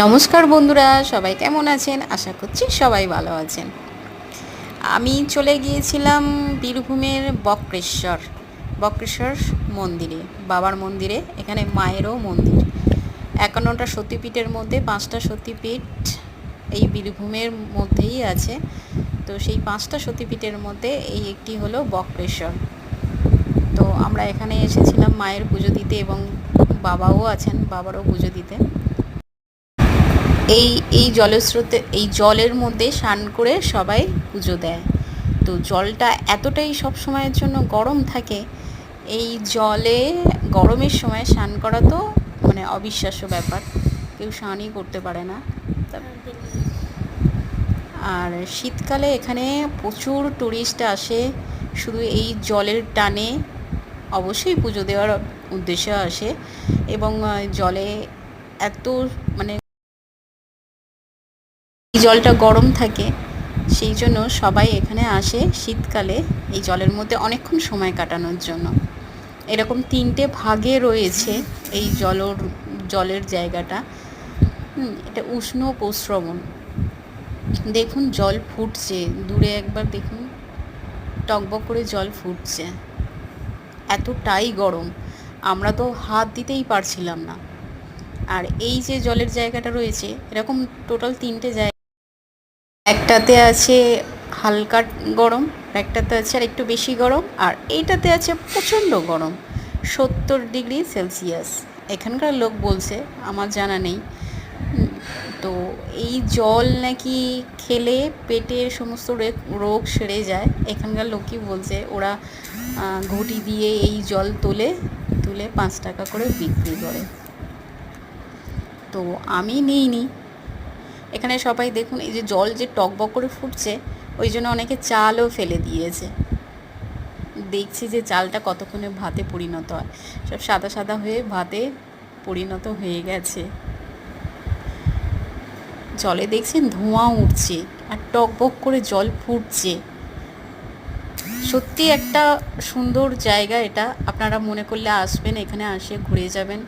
নমস্কার বন্ধুরা, সবাই কেমন আছেন? আশা করছি সবাই ভালো আছেন। আমি চলে গিয়েছিলাম বীরভূমের বক্রেশ্বর বক্রেশ্বর মন্দিরে, বাবার মন্দিরে, এখানে মায়েরও মন্দির। একান্নটা সতীপীঠের মধ্যে পাঁচটা সতীপীঠ এই বীরভূমের মধ্যেই আছে। তো সেই পাঁচটা সতীপীঠের মধ্যে এই একটি হলো বক্রেশ্বর। তো আমরা এখানে এসেছিলাম মায়ের পুজো দিতে এবং বাবাও আছেন, বাবারও পুজো দিতে। এই এই জলস্রোতে এই জলের মধ্যে স্নান করে সবাই পুজো দেয়। তো জলটা এতটাই সব সময়ের জন্য গরম থাকে, এই জলে গরমের সময় স্নান করা তো মানে অবিশ্বাস্য ব্যাপার। কেউ স্নানই করতে পারে না। আর শীতকালে এখানে প্রচুর টুরিস্ট আসে, শুধু এই জলের টানে অবশ্যই পুজো দেওয়ার উদ্দেশ্যে আসে এবং জলে এত মানে জলটা গরম থাকে, সেই জন্য সবাই এখানে আসে শীতকালে এই জলের মধ্যে অনেকক্ষণ সময় কাটানোর জন্য। এরকম তিনটে ভাগে রয়েছে এই জলর, জলের জায়গাটা। এটা উষ্ণ প্রস্রবণ দেখুন জল ফুটছে, দূরে একবার দেখুন, টকবক করে জল ফুটছে। এতটাই গরম, আমরা তো হাত দিতেই পারছিলাম না। আর এই যে জলের জায়গাটা রয়েছে, এরকম টোটাল তিনটে জায়গা একটাতে আছে হালকা গরম একটাতে আছে আর একটু বেশি গরম, আর এইটাতে আছে প্রচণ্ড গরম, সত্তর ডিগ্রি সেলসিয়াস। এখানকার লোক বলছে, আমার জানা নেই। তো এই জল নাকি খেলে পেটের সমস্ত রোগ সেরে যায়। এখানকার লোকই বলছে, ওরা ঘটি দিয়ে এই জল তোলে, তুলে পাঁচ টাকা করে বিক্রি করে। তো আমি নিইনি। এখানে সবাই দেখুন, এই যে জল যে টকবক করে ফুটছে, ওই জন্য অনেকে চালও ফেলে দিয়েছে। দেখছি যে চালটা কতক্ষণে ভাতে পরিণত হয়। সব সাদা সাদা হয়ে ভাতে পরিণত হয়ে গেছে। জলে দেখছেন ধোঁয়া উঠছে আর টকবক করে জল ফুটছে। সত্যি একটা সুন্দর জায়গা এটা। আপনারা মনে করলে আসবেন, এখানে আসে, ঘুরে যাবেন।